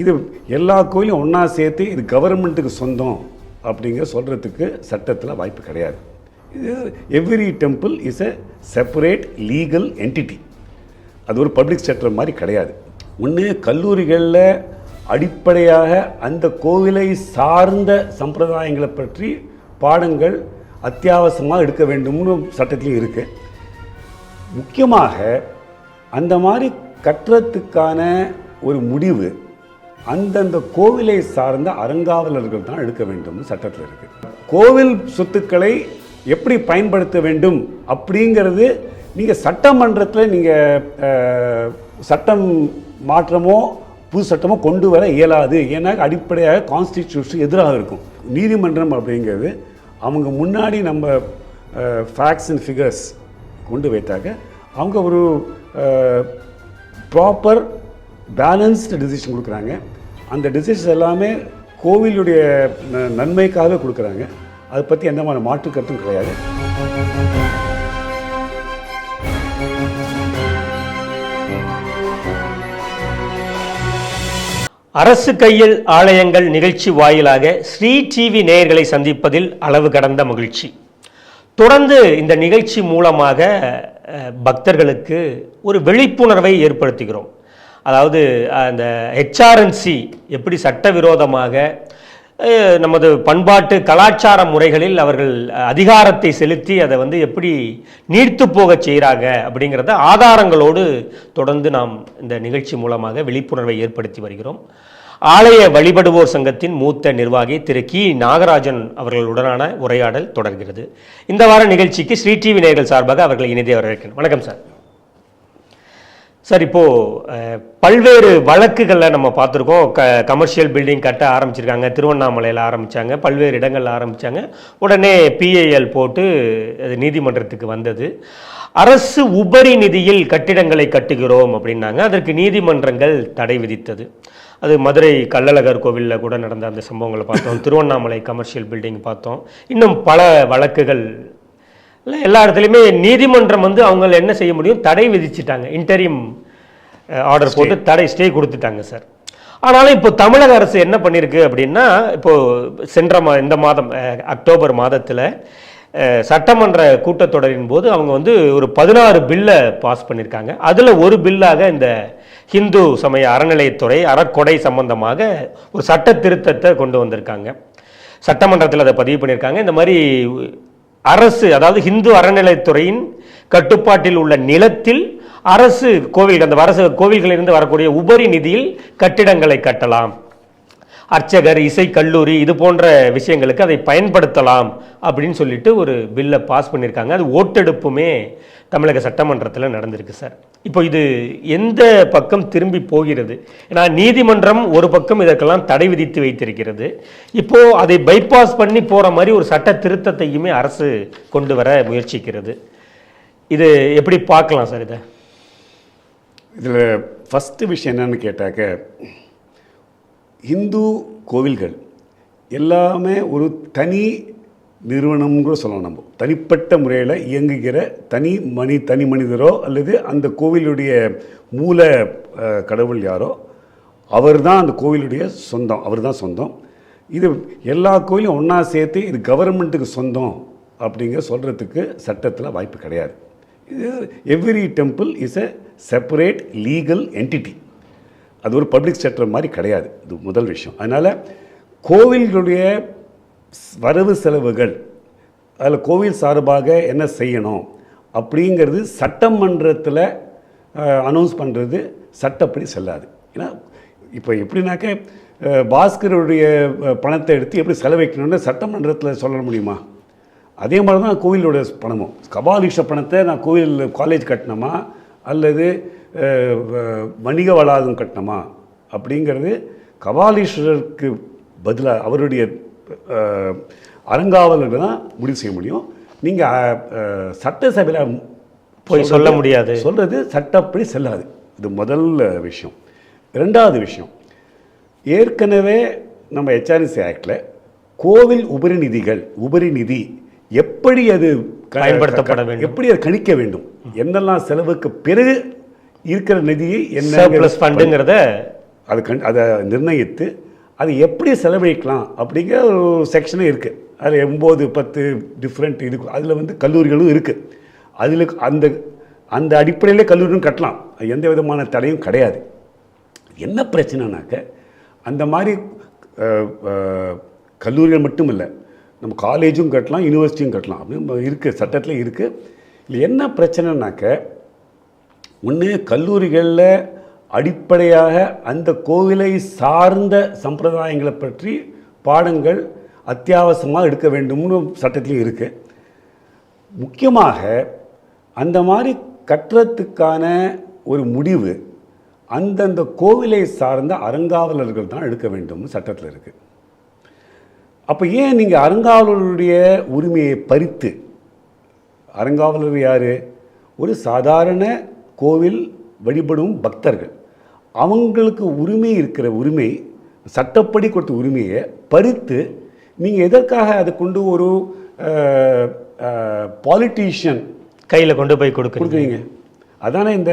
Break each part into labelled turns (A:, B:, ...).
A: இது எல்லா கோயிலும் ஒன்றா சேர்த்து இது கவர்மெண்ட்டுக்கு சொந்தம் அப்படிங்கிற சொல்கிறதுக்கு சட்டத்தில் வாய்ப்பு கிடையாது. இது every temple is a separate legal entity அது ஒரு பப்ளிக் செக்டர் மாதிரி கிடையாது. ஒன்று கல்லூரிகளில் அடிப்படையாக அந்த கோவிலை சார்ந்த சம்பிரதாயங்களை பற்றி பாடங்கள் அத்தியாவசியமாக எடுக்க வேண்டும்னு சட்டத்திலையும் இருக்குது முக்கியமாக அந்த மாதிரி கட்டுறதுக்கான ஒரு முடிவு அந்தந்த கோவிலை சார்ந்த அறங்காவலர்கள் தான் எடுக்க வேண்டும் சட்டத்தில் இருக்கு. கோவில் சொத்துக்களை எப்படி பயன்படுத்த வேண்டும் அப்படிங்கிறது நீங்கள் சட்டமன்றத்தில் நீங்கள் சட்டம் மாற்றமோ புது சட்டமோ கொண்டு வர இயலாது. ஏன்னா அடிப்படையாக கான்ஸ்டிடியூஷன் எதிராக இருக்கும். நீதிமன்றம் அப்படிங்கிறது அவங்க முன்னாடி நம்ம ஃபேக்ட்ஸ் அண்ட் ஃபிகர்ஸ் கொண்டு வைத்தாக்க அவங்க ஒரு ப்ராப்பர் பேலன்ஸ்டு டிசிஷன் கொடுக்குறாங்க. அந்த டிசீஸ் எல்லாமே கோவிலுடைய ந- நன்மைக்காக கொடுக்குறாங்க. அதை பற்றி எந்த மாதிரி மாற்று கருத்தும் கிடையாது.
B: அரசு கையில் ஆலயங்கள் நிகழ்ச்சி வாயிலாக ஸ்ரீ டிவி நேயர்களை சந்திப்பதில் அளவு கடந்த மகிழ்ச்சி. தொடர்ந்து இந்த நிகழ்ச்சி மூலமாக பக்தர்களுக்கு ஒரு விழிப்புணர்வை ஏற்படுத்துகிறோம். அதாவது அந்த ஹெச்ஆர்என்சி எப்படி சட்டவிரோதமாக நமது பண்பாட்டு கலாச்சார முறைகளில் அவர்கள் அதிகாரத்தை செலுத்தி அதை வந்து எப்படி நீர்த்து போகச் செய்கிறாங்க அப்படிங்கிறத ஆதாரங்களோடு தொடர்ந்து நாம் இந்த நிகழ்ச்சி மூலமாக விழிப்புணர்வை ஏற்படுத்தி வருகிறோம். ஆலய வழிபடுவோர் சங்கத்தின் மூத்த நிர்வாகி திரு கி. நாகராஜன் அவர்களுடனான உரையாடல் தொடர்கிறது. இந்த வார நிகழ்ச்சிக்கு ஸ்ரீ டிவி நேர்கள் சார்பாக அவர்களை இணைந்தே வரவேற்கிறேன். வணக்கம் சார். சார் இப்போது பல்வேறு வழக்குகளில் நம்ம பார்த்துருக்கோம். க கமர்ஷியல் பில்டிங் கட்ட ஆரம்பிச்சிருக்காங்க. திருவண்ணாமலையில் ஆரம்பித்தாங்க பல்வேறு இடங்களில் ஆரம்பித்தாங்க உடனே பிஏஎல் போட்டு அது நீதிமன்றத்துக்கு வந்தது. அரசு உபரி நிதியில் கட்டிடங்களை கட்டுகிறோம் அப்படின்னாங்க. அதற்கு நீதிமன்றங்கள் தடை விதித்தது. அது மதுரை கள்ளழகர் கோவிலில் கூட நடந்த அந்த சம்பவங்களை பார்த்தோம். திருவண்ணாமலை கமர்ஷியல் பில்டிங் பார்த்தோம். இன்னும் பல வழக்குகள். இல்லை எல்லா இடத்துலையுமே நீதிமன்றம் வந்து அவங்க என்ன செய்ய முடியும்? தடை விதிச்சிட்டாங்க. இன்டரியம் ஆர்டர் போட்டு தடை ஸ்டே கொடுத்துட்டாங்க சார் ஆனாலும் இப்போ தமிழக அரசு என்ன பண்ணியிருக்கு அப்படின்னா இப்போ சென்ற மா இந்த மாதம் அக்டோபர் மாதத்தில் சட்டமன்ற கூட்டத்தொடரின் போது அவங்க வந்து ஒரு பதினாறு பில்லை பாஸ் பண்ணியிருக்காங்க. அதில் ஒரு பில்லாக இந்த ஹிந்து சமய அறநிலையத்துறை அறக்கொடை சம்பந்தமாக ஒரு சட்ட திருத்தத்தை கொண்டு வந்திருக்காங்க. சட்டமன்றத்தில் அதை பதிவு பண்ணியிருக்காங்க. இந்த மாதிரி அரசு அதாவது ஹிந்து அறநிலைத்துறையின் கட்டுப்பாட்டில் உள்ள நிலத்தில் அரசு கோவில் அந்த அரசு கோவில்களிலிருந்து வரக்கூடிய உபரி நிதியில் கட்டிடங்களை கட்டலாம். அர்ச்சகர் இசை கல்லூரி இது போன்ற விஷயங்களுக்கு அதை பயன்படுத்தலாம் அப்படின்னு சொல்லிட்டு ஒரு பில்லை பாஸ் பண்ணியிருக்காங்க. அது ஓட்டெடுப்புமே தமிழக சட்டமன்றத்தில் நடந்திருக்கு சார். இப்போ இது எந்த பக்கம் திரும்பி போகிறது? ஏன்னா நீதிமன்றம் ஒரு பக்கம் இதற்கெல்லாம் தடை விதித்து வைத்திருக்கிறது. இப்போ அதை பைபாஸ் பண்ணி போகிற மாதிரி ஒரு சட்ட திருத்தத்தையுமே அரசு கொண்டு வர முயற்சிக்கிறது. இது எப்படி பார்க்கலாம் சார் இதை?
A: இதில் ஃபஸ்ட்டு விஷயம் என்னன்னு கேட்டாக்க இந்து கோவில்கள் எல்லாமே ஒரு தனி நிறுவனம் சொல்லலாம் நம்ம. தனிப்பட்ட முறையில் இயங்குகிற தனி மனி தனி மனிதரோ அல்லது அந்த கோவிலுடைய மூல கடவுள் யாரோ அவர் தான் அந்த கோவிலுடைய சொந்தம் அவர் தான் சொந்தம். இது எல்லா கோயிலும் ஒன்றா சேர்த்து இது கவர்மெண்ட்டுக்கு சொந்தம் அப்படிங்கிற சொல்கிறதுக்கு சட்டத்தில் வாய்ப்பு கிடையாது. இது every temple is a separate legal entity அது ஒரு பப்ளிக் செக்டர் மாதிரி கிடையாது. இது முதல் விஷயம். அதனால் கோவில்களுடைய வரவு செலவுகள் அதில் கோவில் சார்பாக என்ன செய்யணும் அப்படிங்கிறது சட்டமன்றத்தில் அனௌன்ஸ் பண்ணுறது சட்டப்படி செல்லாது. ஏன்னா இப்போ எப்படின்னாக்க பாஸ்கருடைய பணத்தை எடுத்து எப்படி செலவைக்கணும்னு சட்டமன்றத்தில் சொல்ல முடியுமா? அதே மாதிரி தான் கோவிலோட பணமும். கபாலிஷ பணத்தை நான் கோவில் காலேஜ் கட்டணுமா? அல்லது வ- வணிக வளாகம் கட்டணுமா? அப்படிங்கிறது கபாலீஸ்வரருக்கு பதிலாக அவருடைய அறங்காவலர்கள் தான் முடிவு செய்ய முடியும் நீங்கள் சட்டசபையில்
B: போய் சொல்ல முடியாது.
A: சொல்கிறது சட்டப்படி செல்லாது இது முதல் விஷயம் ரெண்டாவது விஷயம் ஏற்கனவே நம்ம ஹெச்ஆர்என்சி ஆக்டில் கோவில் உபரி நிதிகள் உபரி நிதி எப்படி அது
B: பயன்படுத்தப்பட வேண்டும்.
A: எப்படி அது கணிக்க வேண்டும் என்னெல்லாம் செலவுக்கு பிறகு இருக்கிற நிதியை என்ன
B: ஃபண்டுங்கிறத
A: அதை கண் அதை நிர்ணயித்து அது எப்படி செலவழிக்கலாம் அப்படிங்கிற ஒரு செக்ஷனே இருக்குது அதில் எண்பது பத்து டிஃப்ரெண்ட் இது அதில் வந்து கல்லூரிகளும் இருக்குது அதில் அந்த அந்த அடிப்படையிலே கல்லூரியும் கட்டலாம். எந்த விதமான தடையும் கிடையாது. என்ன பிரச்சனைனாக்க அந்த மாதிரி கல்லூரிகள் மட்டும் இல்லை நம்ம காலேஜும் கட்டலாம் யூனிவர்சிட்டியும் கட்டலாம். அப்படின்னு இருக்குது சட்டத்தில் இருக்குது இல்லை என்ன பிரச்சனைனாக்க ஒன்று கல்லூரிகளில் அடிப்படையாக அந்த கோவிலை சார்ந்த சம்பிரதாயங்களை பற்றி பாடங்கள் அத்தியாவசியமாக எடுக்க வேண்டும்னு சட்டத்திலையும் இருக்குது முக்கியமாக அந்த மாதிரி கட்டுறதுக்கான ஒரு முடிவு அந்தந்த கோவிலை சார்ந்த அறங்காவலர்கள் தான் எடுக்க வேண்டும்னு சட்டத்தில் இருக்குது அப்போ ஏன் நீங்கள் அறங்காவலருடைய உரிமையை பறித்து அறங்காவலர் யார்? ஒரு சாதாரண கோவில் வழிபடும் பக்தர்கள். அவங்களுக்கு உரிமை இருக்கிற உரிமை சட்டப்படி கொடுத்த உரிமையை பறித்து நீங்கள் எதற்காக அதை கொண்டு ஒரு பாலிட்டிஷியன்
B: கையில் கொண்டு போய் கொடுக்குறீங்க?
A: கொடுக்குறீங்க. அதானே இந்த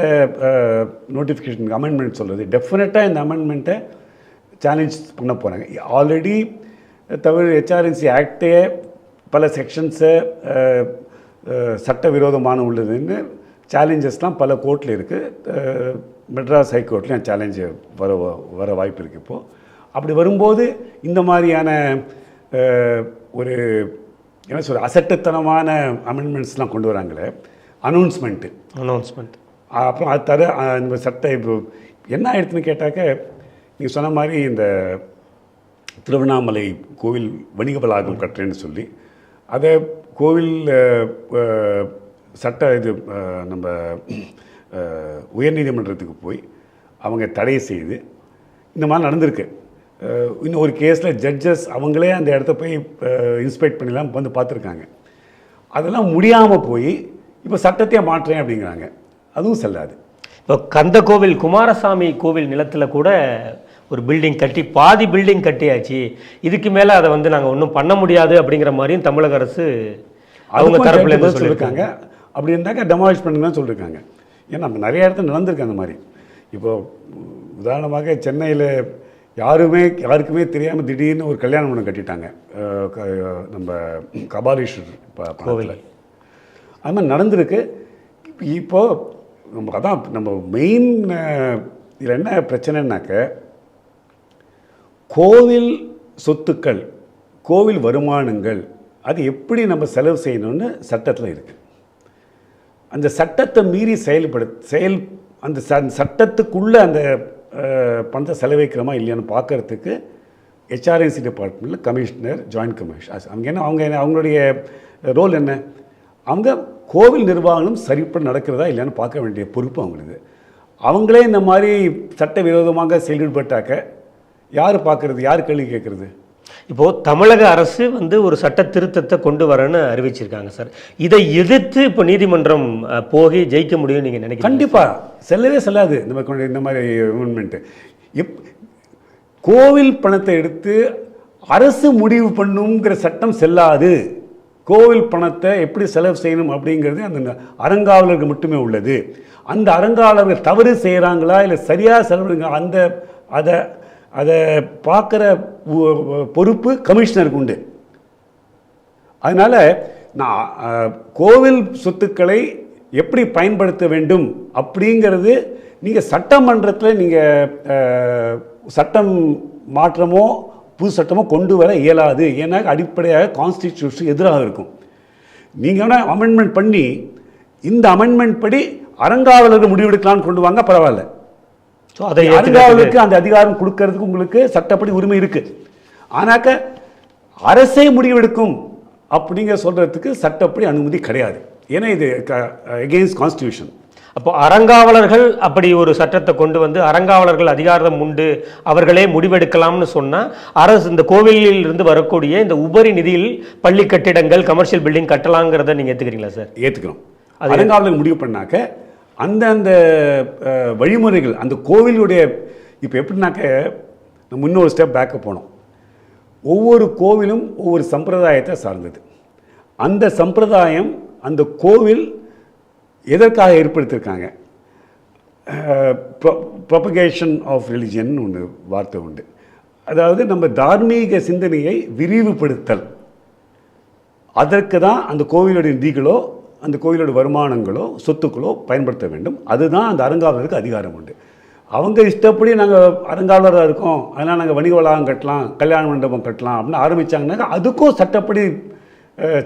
A: நோட்டிஃபிகேஷன் அமெண்ட்மெண்ட் சொல்கிறது டெஃபினட்டாக இந்த அமெண்ட்மெண்ட்டை சேலஞ்ச் பண்ண போகிறாங்க ஆல்ரெடி தவிர ஹெச்ஆர்என்சி ஆக்டே பல செக்ஷன்ஸை சட்டவிரோதமான உள்ளதுன்னு சேலஞ்சஸ்லாம் பல கோர்ட்டில் இருக்குது மெட்ராஸ் ஹைகோர்ட்லேயும் சேலஞ்சு வர வர வாய்ப்பு இருக்குது இப்போது அப்படி வரும்போது இந்த மாதிரியான ஒரு என்ன சொல்ற அசட்டுத்தனமான அமெண்ட்மெண்ட்ஸ்லாம் கொண்டு வராங்களே அனௌன்ஸ்மெண்ட்டு
B: அனௌன்ஸ்மெண்ட்
A: அப்புறம் அது தர இந்த சட்ட இப்போ என்ன ஆயிடுச்சுன்னு கேட்டாக்க நீங்கள் சொன்ன மாதிரி இந்த திருவண்ணாமலை கோவில் வணிக வளாகம் கட்டுறேன்னு சொல்லி அதை கோவில் சட்ட இது நம்ம உயர்நீதிமன்றத்துக்கு போய் அவங்க தடை செய்து இந்த மாதிரி நடந்திருக்கு. இன்னும் ஒரு கேஸில் ஜட்ஜஸ் அவங்களே அந்த இடத்த போய் இன்ஸ்பெக்ட் பண்ணிலாம் வந்து பார்த்துருக்காங்க. அதெல்லாம் முடியாமல் போய் இப்போ சட்டத்தையே மாற்றுறேன் அப்படிங்கிறாங்க. அதுவும் செல்லாது.
B: இப்போ கந்த கோவில் குமாரசாமி கோவில் நிலத்தில் கூட ஒரு பில்டிங் கட்டி பாதி பில்டிங் கட்டியாச்சு. இதுக்கு மேலே அதை வந்து நாங்கள் ஒன்றும் பண்ண முடியாது அப்படிங்கிற மாதிரியும் தமிழக அரசு அவங்க தரப்புல
A: சொல்லியிருக்காங்க. அப்படி இருந்தாக்க டெமாலிஷ் பண்ணுங்க தான் சொல்லியிருக்காங்க. ஏன்னா நம்ம நிறைய இடத்துல நடந்திருக்கு அந்த மாதிரி. இப்போ உதாரணமாக சென்னையில் யாருமே யாருக்குமே தெரியாமல் திடீர்னு ஒரு கல்யாண மண்டபம் கட்டிட்டாங்க. நம்ம கபாலீஸ்வர் ப- பக்கத்துல. அது மாதிரி நடந்திருக்கு. இப்போ நம்ம அதான் நம்ம மெயின் இதில் என்ன பிரச்சனைனாக்க கோவில் சொத்துக்கள் கோவில் வருமானங்கள் அது எப்படி நம்ம செலவு செய்யணும்னு சட்டத்தில் இருக்குது அந்த சட்டத்தை மீறி செயல்படு செயல் அந்த ச சட்டத்துக்குள்ளே அந்த பணத்தை செலவழிக்கிறோமா இல்லையான்னு பார்க்கறதுக்கு ஹெச்ஆர்என்சி டிபார்ட்மெண்ட்டில் கமிஷனர் ஜாயின்ட் கமிஷனர் அவங்க என்ன அவங்க என்ன அவங்களுடைய ரோல் என்ன? அவங்க கோவில் நிர்வாகம் சரிப்பட நடக்கிறதா இல்லையான்னு பார்க்க வேண்டிய பொறுப்பு அவங்களுக்கு. அவங்களே இந்த மாதிரி சட்டவிரோதமாக செயல்பட்டாக்க யார் பார்க்கறது? யார் கேள்வி கேட்குறது?
B: இப்போது தமிழக அரசு வந்து ஒரு சட்ட திருத்தத்தை கொண்டு வரேன்னு அறிவிச்சிருக்காங்க சார். இதை எதிர்த்து இப்போ நீதிமன்றம் போகி ஜெயிக்க முடியும் நீங்கள் நினைக்கிறீங்க
A: கண்டிப்பாக செல்லவே செல்லாது இந்த மாதிரி இந்த மாதிரி மூமெண்ட்டு எப் கோவில் பணத்தை எடுத்து அரசு முடிவு பண்ணுங்கிற சட்டம் செல்லாது. கோவில் பணத்தை எப்படி செலவு செய்யணும் அப்படிங்கிறது அந்த அறங்காவலருக்கு மட்டுமே உள்ளது. அந்த அறங்காவலர்கள் தவறு செய்கிறாங்களா இல்லை சரியாக செலவுங்க அந்த அதை அதை பார்க்குற பொறுப்பு கமிஷனருக்கு உண்டு. அதனால் நான் கோவில் சொத்துக்களை எப்படி பயன்படுத்த வேண்டும் அப்படிங்கிறது நீங்கள் சட்டமன்றத்தில் நீங்கள் சட்டம் மாற்றமோ புது சட்டமோ கொண்டு வர இயலாது. ஏன்னா அடிப்படையாக கான்ஸ்டிடியூஷன் எதிராக இருக்கும். நீங்கள் வேணால் அமெண்ட்மெண்ட் பண்ணி இந்த அமெண்ட்மெண்ட் படி அறங்காவலர்கள் முடிவெடுக்கலாம்னு கொண்டு வாங்க பரவாயில்ல.
B: ஸோ அதை
A: அறங்காவலருக்கு அந்த அதிகாரம் கொடுக்கறதுக்கு உங்களுக்கு சட்டப்படி உரிமை இருக்கு. ஆனாக்க அரசே முடிவெடுக்கும் அப்படிங்கிற சொல்றதுக்கு சட்டப்படி அனுமதி கிடையாது. ஏன்னா இது எகெயின்ஸ்ட் கான்ஸ்டியூஷன்
B: அப்போ அறங்காவலர்கள் அப்படி ஒரு சட்டத்தை கொண்டு வந்து அறங்காவலர்கள் அதிகாரம் உண்டு அவர்களே முடிவெடுக்கலாம்னு சொன்னா அரசு இந்த கோவிலில் இருந்து வரக்கூடிய இந்த உபரி நிதியில் பள்ளி கட்டிடங்கள் கமர்ஷியல் பில்டிங் கட்டலாங்கிறத நீங்க ஏத்துக்கிறீங்களா சார்?
A: ஏற்றுக்கிறோம் அறங்காவலர் முடிவு பண்ணாக்க அந்தந்த அந்த வழிமுறைகள் அந்த கோவிலுடைய இப்போ எப்படின்னாக்க நம்ம இன்னொரு ஸ்டெப் பேக்கப் போனோம். ஒவ்வொரு கோவிலும் ஒவ்வொரு சம்பிரதாயத்தை சார்ந்தது. அந்த சம்பிரதாயம் அந்த கோவில் எதற்காக ஏற்படுத்தியிருக்காங்க? ப்ரொபகேஷன் ஆஃப் ரிலிஜன் ஒன்று வார்த்தை உண்டு. அதாவது நம்ம தார்மீக சிந்தனையை விரிவுபடுத்தல். அதற்கு தான் அந்த கோவிலுடைய நிதிகளோ அந்த கோவிலோட வருமானங்களோ சொத்துக்களோ பயன்படுத்த வேண்டும். அதுதான் அந்த அறங்காவலருக்கு அதிகாரம் உண்டு. அவங்க இஷ்டப்படி நாங்கள் அறங்காவலராக இருக்கோம். அதனால் நாங்கள் வணிக வளாகம் கட்டலாம் கல்யாண மண்டபம் கட்டலாம் அப்படின்னு ஆரம்பித்தாங்கன்னாக்கா அதுக்கும் சட்டப்படி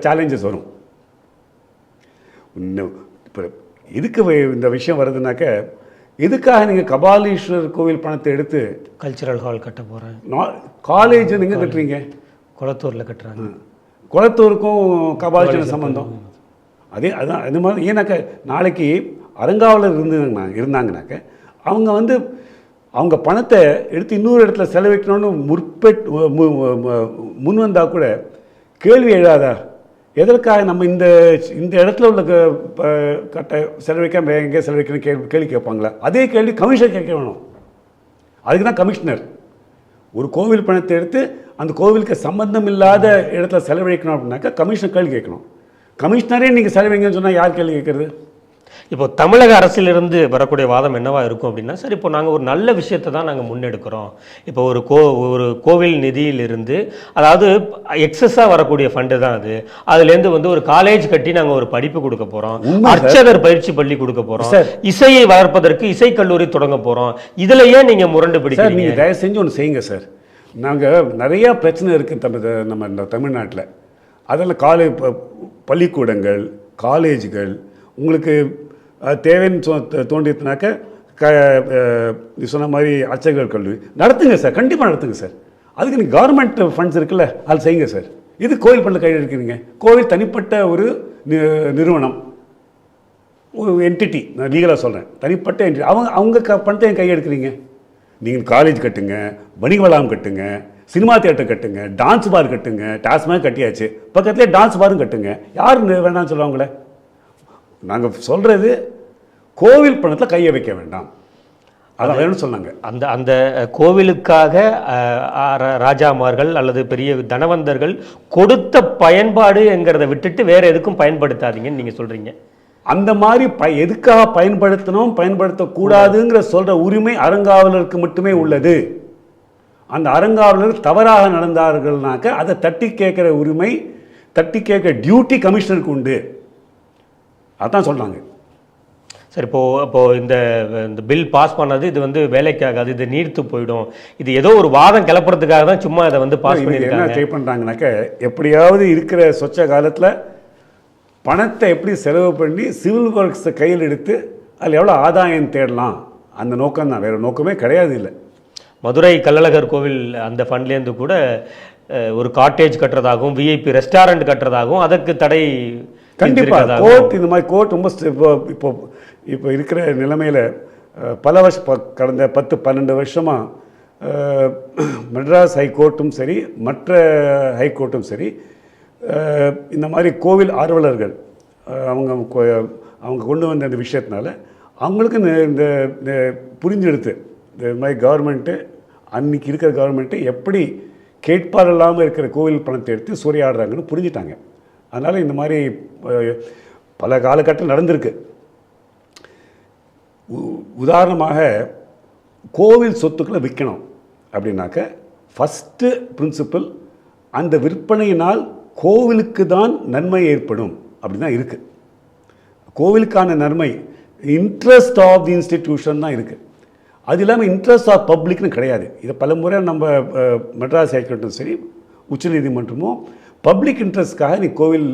A: சேலஞ்சஸ் வரும். இப்போ எதுக்கு இந்த விஷயம் வருதுனாக்க எதுக்காக நீங்கள் கபாலீஸ்வரர் கோவில் பணத்தை எடுத்து
B: கல்ச்சுரல் ஹால் கட்ட போகிறேன்
A: காலேஜ் நீங்கள் கட்டுறீங்க?
B: குளத்தூரில் கட்டுறாங்க.
A: குளத்தூருக்கும் கபாலீஸ்வரர் சம்பந்தம். அதே அதான் அது மாதிரி ஏன்னாக்க நாளைக்கு அறங்காவலர் இருந்தாங்கண்ணா இருந்தாங்கனாக்க அவங்க வந்து அவங்க பணத்தை எடுத்து இன்னொரு இடத்துல செலவிக்கணும்னு முற்பெட் முன் வந்தால் கூட கேள்வி எழாதா எதற்காக நம்ம இந்த இந்த இடத்துல உள்ள க- ப- கட்ட செலவழிக்காம எங்கே செலவழிக்கணும் கேள்வி கேள்வி கேட்பாங்களா? அதே கேள்வி கமிஷனர் கேட்க வேணும். அதுக்கு தான் கமிஷனர். ஒரு கோவில் பணத்தை எடுத்து அந்த கோவிலுக்கு சம்மந்தம் இல்லாத இடத்துல செலவழிக்கணும் அப்படின்னாக்கா கமிஷனர் கேள்வி கேட்கணும். கமிஷனரே நீங்கள் செலவழிங்கன்னு சொன்னால் யார் கேள்வி கேட்குறது?
B: இப்போ தமிழக அரசிலிருந்து வரக்கூடிய வாதம் என்னவா இருக்கும் அப்படின்னா சரி இப்போ நாங்கள் ஒரு நல்ல விஷயத்தை தான் நாங்கள் முன்னெடுக்கிறோம். இப்போ ஒரு கோ ஒரு கோவில் நிதியிலிருந்து அதாவது எக்ஸஸாக வரக்கூடிய ஃபண்டு தான் அது. அதுலேருந்து வந்து ஒரு காலேஜ் கட்டி நாங்கள் ஒரு படிப்பு கொடுக்க போகிறோம். அர்ச்சகர் பயிற்சி பள்ளி கொடுக்க போகிறோம். இசையை வளர்ப்பதற்கு இசைக்கல்லூரி தொடங்க போகிறோம் இதில் ஏன் நீங்கள் முரண்டு பிடிக்கிறீங்க.
A: நீங்கள் தயவு செஞ்சு ஒன்று செய்யுங்க சார். நாங்கள் நிறையா பிரச்சனை இருக்குது நம்ம நம்ம இந்த தமிழ்நாட்டில். அதில் காலே ப- பள்ளிக்கூடங்கள் காலேஜுகள் உங்களுக்கு தேவைன்னு சொ தோண்டிட்டுனாக்க க நீ சொன்ன மாதிரி அச்சகர் கல்வி. நடத்துங்க சார் கண்டிப்பாக நடத்துங்க சார். அதுக்கு நீங்கள் கவர்மெண்ட் ஃபண்ட்ஸ் இருக்குல்ல அது செய்யுங்க சார். இது கோவில் பண்ண கையில் இருக்கிறீங்க கோவில் தனிப்பட்ட ஒரு நிறுவனம். ஒரு என்டிட்டி நான் லீகலாக சொல்கிறேன் தனிப்பட்ட என்டிட்டி அவங்க அவங்க க பணத்தை என் கையெடுக்கிறீங்க நீங்கள் காலேஜ் கட்டுங்க வணிக வளாகம் கட்டுங்க சினிமா தியேட்டர் கட்டுங்க டான்ஸ் பார் கட்டுங்க டாஸ்மாக கட்டியாச்சு. பக்கத்துலேயே டான்ஸ் பாரும் கட்டுங்க. யார் வேண்டாம்னு சொல்லுவாங்களே நாங்கள் சொல்கிறது கோவில் பணத்தில் கையை வைக்க வேண்டாம். அதான் வேணும்னு சொன்னாங்க.
B: அந்த அந்த கோவிலுக்காக ராஜாமார்கள் அல்லது பெரிய தனவந்தர்கள் கொடுத்த பயன்பாடுங்கிறத விட்டுட்டு வேற எதுக்கும் பயன்படுத்தாதீங்கன்னு நீங்க சொல்றீங்க.
A: அந்த மாதிரி ப எதுக்காக பயன்படுத்தணும் பயன்படுத்தக்கூடாதுங்கிற சொல்கிற உரிமை அறங்காவலருக்கு மட்டுமே உள்ளது. அந்த அறங்காவலர் தவறாக நடந்தார்கள்னாக்க அதை தட்டி கேட்குற உரிமை தட்டி கேட்குற டியூட்டி கமிஷனருக்கு உண்டு. அதான் சொல்கிறாங்க
B: சரி இப்போ இப்போ இந்த இந்த பில் பாஸ் பண்ணது இது வந்து வேலைக்கு ஆகாது இது நீர்த்து போயிடும். இது ஏதோ ஒரு வாதம் கிளப்புறதுக்காக தான் சும்மா இதை வந்து பாஸ்
A: என்ன
B: பண்ணியிருக்காங்க.
A: ட்ரை பண்ணுறாங்கனாக்க எப்படியாவது இருக்கிற சொச்ச காலத்தில் பணத்தை எப்படி செலவு பண்ணி சிவில் ஒர்க்ஸை கையில் எடுத்து அதில் எவ்வளோ ஆதாயம் தேடலாம். அந்த நோக்கம் தான் வேறு நோக்கமே கிடையாது இல்லை
B: மதுரை கள்ளழகர் கோவில் அந்த ஃபண்ட்லேருந்து கூட ஒரு காட்டேஜ் கட்டுறதாகவும் விஐபி ரெஸ்டாரண்ட் கட்டுறதாகவும் அதற்கு தடை
A: கண்டிப்பாக கோர்ட் இந்த மாதிரி கோர்ட் ரொம்ப இப்போ இப்போ இப்போ இருக்கிற நிலைமையில் பல வருஷம் கடந்த பத்து பன்னெண்டு வருஷமாக மெட்ராஸ் ஹைகோர்ட்டும் சரி மற்ற ஹைகோர்ட்டும் சரி இந்த மாதிரி கோவில் ஆர்வலர்கள் அவங்க அவங்க கொண்டு வந்த அந்த விஷயத்தினால அவங்களுக்கு இந்த புரிஞ்செடுத்து இந்த மாதிரி கவர்மெண்ட்டு அன்னைக்கு இருக்கிற கவர்மெண்ட்டு எப்படி கேட்பார் இல்லாமல் இருக்கிற கோவில் பணத்தை எடுத்து சூறையாடுறாங்கன்னு புரிஞ்சிட்டாங்க. அதனால் இந்த மாதிரி பல காலகட்டம் நடந்திருக்கு. உ- உதாரணமாக கோவில் சொத்துக்களை விற்கணும் அப்படின்னாக்க ஃபஸ்ட்டு பிரின்சிபல் அந்த விற்பனையினால் கோவிலுக்கு தான் நன்மை ஏற்படும் அப்படி தான் இருக்குது கோவிலுக்கான நன்மை இன்ட்ரெஸ்ட் ஆஃப் தி இன்ஸ்டிடியூஷன் தான் இருக்குது அது இல்லாமல் இன்ட்ரெஸ்ட் ஆஃப் பப்ளிக்னு கிடையாது. இதை பல முறை நம்ம மெட்ராஸ் ஹைகோர்ட்டும் சரி உச்சநீதிமன்றமும் பப்ளிக் இன்ட்ரெஸ்ட்காக நீ கோவில்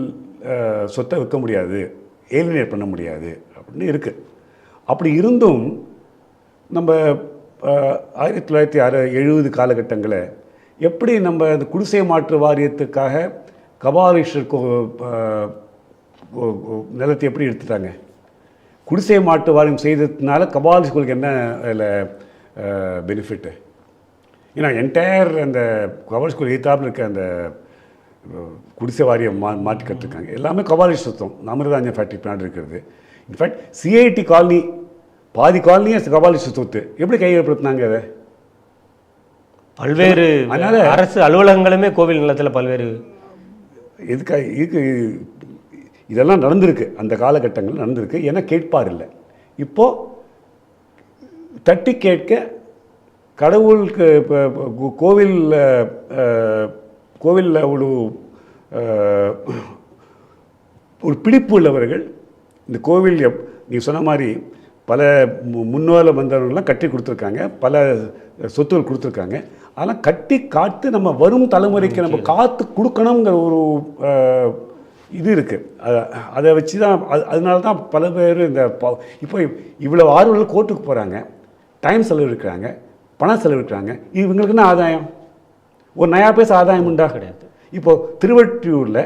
A: சொத்தை விற்க முடியாது. ஏலினேட் பண்ண முடியாது. அப்படின்னு இருக்குது அப்படி இருந்தும் நம்ம ஆயிரத்தி தொள்ளாயிரத்தி அறு எழுபது காலகட்டங்களில் எப்படி நம்ம அந்த குடிசை மாற்று வாரியத்துக்காக கபாலீஸ்வர் கோ நிலத்தை எப்படி எடுத்துட்டாங்க குடிசை மாட்டு வாரியம் செய்ததுனால கபால் ஸ்கூலுக்கு என்ன அதில் பெனிஃபிட்டு ஏன்னா என்டையர் அந்த கபால் ஸ்கூல் எய்த்தாப்பில் இருக்க அந்த குடிசை வாரியம் மா மாற்றி கட்டிருக்காங்க. எல்லாமே கபாலி சுத்தம். அமிர்தாஞ்ச ஃபேக்ட்ரி பின்னாடி இருக்கிறது. இன்ஃபேக்ட் சிஐடி காலனி பாதி காலனியே கபாலி சொத்து எப்படி கையகப்படுத்தினாங்க அதை?
B: பல்வேறு
A: அதனால-
B: அரசு அலுவலகங்களுமே கோவில் நிலத்துல பல்வேறு
A: எதுக்காக இதுக்கு இதெல்லாம் நடந்திருக்கு. அந்த காலகட்டங்கள் நடந்திருக்கு. ஏன்னா கேட்பார் இல்லை இப்போது தட்டி கேட்க கடவுளுக்கு இப்போ கோவிலில் கோவிலில் ஒரு ஒரு பிடிப்பு உள்ளவர்கள் இந்த கோவில் எப் நீ சொன்ன மாதிரி பல மு- முன்னோல வந்தவர்கள்லாம் கட்டி கொடுத்துருக்காங்க. பல சொத்துகள் கொடுத்துருக்காங்க. அதெல்லாம் கட்டி காத்து நம்ம வரும் தலைமுறைக்கு நம்ம காத்து கொடுக்கணுங்கிற ஒரு இது இருக்குது அதை வச்சு தான் அது அதனால தான் பல பேர் இந்த இப்போ இவ்வளோ ஆர்வலர்கள் கோர்ட்டுக்கு போகிறாங்க டைம் செலவழிக்கிறாங்க பணம் செலவழிக்கிறாங்க இவங்களுக்கு என்ன ஆதாயம்? ஒரு நயா பேச ஆதாயம் உண்டா?
B: கிடையாது.
A: இப்போ திருவற்றியூரில்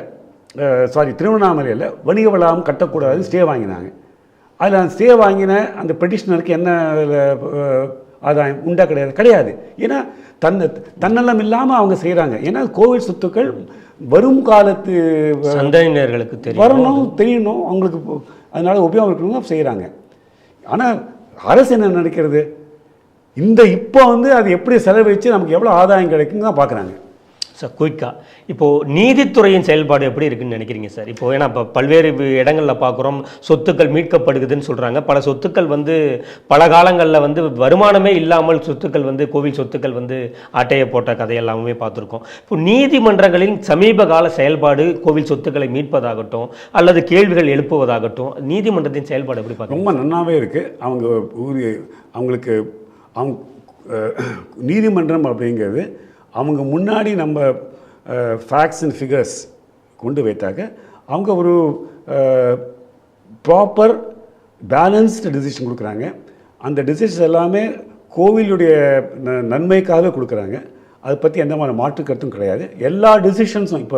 A: சாரி திருவண்ணாமலையில் வணிக வளாகம் கட்டக்கூடாது ஸ்டே வாங்கினாங்க. அதில் அந்த ஸ்டே வாங்கின அந்த பெட்டிஷனருக்கு என்ன ஆதாயம் உண்டா கிடையாது. கிடையாது. ஏன்னா தன்னை தன்னலம் இல்லாமல் அவங்க செய்கிறாங்க ஏன்னா கோவில் சொத்துக்கள் வரும் காலத்து
B: சந்ததியினர்களுக்கு தெரியும்?
A: வரணும் தெரியணும். அவங்களுக்கு அதனால உபயோகம் இருக்கணும் செய்கிறாங்க ஆனால் அரசு என்ன நினைக்கிறது? இந்த இப்போ வந்து அது எப்படி செலவழித்து நமக்கு எவ்வளோ ஆதாயம் கிடைக்குன்னு தான் பார்க்குறாங்க
B: சார் குயிக்கா. இப்போது நீதித்துறையின் செயல்பாடு எப்படி இருக்குன்னு நினைக்கிறீங்க சார்? இப்போ ஏன்னா இப்போ பல்வேறு இடங்களில் பார்க்குறோம் சொத்துக்கள் மீட்கப்படுகுதுன்னு சொல்கிறாங்க பல சொத்துக்கள் வந்து பல காலங்களில் வந்து வருமானமே இல்லாமல் சொத்துக்கள் வந்து கோவில் சொத்துக்கள் வந்து அட்டையை போட்ட கதையெல்லாமே பார்த்துருக்கோம் இப்போ நீதிமன்றங்களின் சமீப கால செயல்பாடு கோவில் சொத்துக்களை மீட்பதாகட்டும் அல்லது கேள்விகள் எழுப்புவதாகட்டும் நீதிமன்றத்தின் செயல்பாடு எப்படி பார்க்க
A: ரொம்ப நன்னாவே இருக்குது அவங்க ஒரு அவங்களுக்கு அவங்க நீதிமன்றம் அப்படிங்கிறது அவங்க முன்னாடி நம்ம ஃபேக்ட்ஸ் அண்ட் ஃபிகர்ஸ் கொண்டு வைத்தாக்க அவங்க ஒரு ப்ராப்பர் பேலன்ஸ்டு டிசிஷன் கொடுக்குறாங்க. அந்த டிசிஷன் எல்லாமே கோவிலுடைய ந- நன்மைக்காக கொடுக்குறாங்க. அதை பற்றி எந்த மாதிரி மாற்று கருத்தும் கிடையாது. எல்லா டிசிஷன்ஸும் இப்போ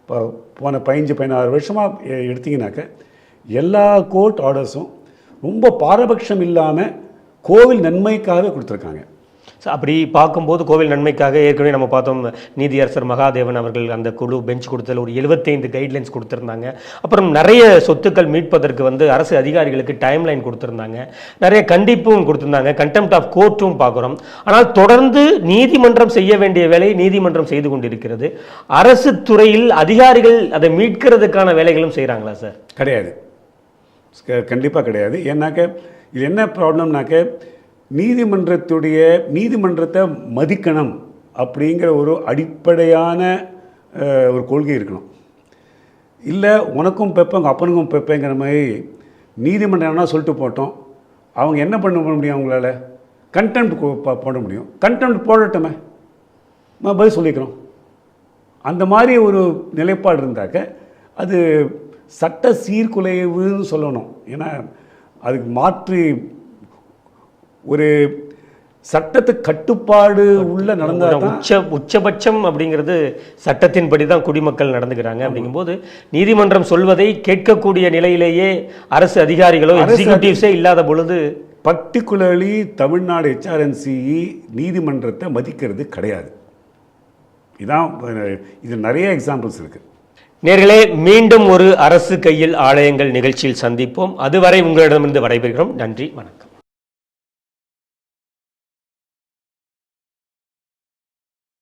A: இப்போ போன பதினஞ்சு பதினாறு வருஷமாக எடுத்தீங்கன்னாக்க எல்லா கோர்ட் ஆர்டர்ஸும் ரொம்ப பாரபட்சம் இல்லாமல் கோவில் நன்மைக்காக கொடுத்துருக்காங்க.
B: ஸோ அப்படி பார்க்கும்போது கோவில் நன்மைக்காக ஏற்கனவே நம்ம பார்த்தோம் நீதியரசர் மகாதேவன் அவர்கள் அந்த குழு பெஞ்ச் கொடுத்ததில் ஒரு 75 கைட்லைன்ஸ் கொடுத்துருந்தாங்க. அப்புறம் நிறைய சொத்துக்கள் மீட்பதற்கு வந்து அரசு அதிகாரிகளுக்கு டைம் லைன் கொடுத்துருந்தாங்க. நிறைய கண்டிப்பும் கொடுத்துருந்தாங்க. கண்டெம்ட் ஆஃப் கோர்ட்டும் பார்க்குறோம். ஆனால் தொடர்ந்து நீதிமன்றம் செய்ய வேண்டிய வேலையை நீதிமன்றம் செய்து கொண்டிருக்கிறது. அரசு துறையில் அதிகாரிகள் அதை மீட்கிறதுக்கான வேலைகளும் செய்கிறாங்களா சார்
A: கிடையாது. கண்டிப்பாக கிடையாது. ஏன்னாக்க இது என்ன ப்ராப்ளம்னாக்க நீதிமன்றத்துடைய நீதிமன்றத்தை மதிக்கணும் அப்படிங்கிற ஒரு அடிப்படையான ஒரு கொள்கை இருக்கணும். இல்லை உனக்கும் பெப்பேன் உங்கள் அப்பனுக்கும் பெப்பேங்கிற மாதிரி நீதிமன்றம்னா சொல்லிட்டு போட்டோம் அவங்க என்ன பண்ண முடியும் அவங்களால? கண்டெம்ட் போட முடியும். கண்டெம்ட் போடட்டுமே. நம்ம பதில் சொல்லிக்கிறோம். அந்த மாதிரி ஒரு நிலைப்பாடு இருந்தாக்க அது சட்ட சீர்குலைவுன்னு சொல்லணும். ஏன்னா அதுக்கு மாற்றி ஒரு சட்டத்து கட்டுப்பாடு உள்ள நடந்தால் தான்
B: உச்ச உச்சபட்சம் அப்படிங்கிறது சட்டத்தின்படி தான் குடிமக்கள் நடந்துக்கிறாங்க அப்படிங்கும்போது நீதிமன்றம் சொல்வதை கேட்கக்கூடிய நிலையிலேயே அரசு அதிகாரிகளோ எக்ஸிகியூட்டிவ்ஸே இல்லாத பொழுது
A: பர்டிகுலர்லி தமிழ்நாடு ஹெச்ஆர்என்சிஇ நீதிமன்றத்தை மதிக்கிறது கிடையாது. இதான் இது நிறைய எக்ஸாம்பிள்ஸ் இருக்குது
B: நேர்களே மீண்டும் ஒரு அரசு கையில் ஆலயங்கள் நிகழ்ச்சியில் சந்திப்போம். அதுவரை உங்களிடமிருந்து விடைபெறுகிறோம். நன்றி வணக்கம்.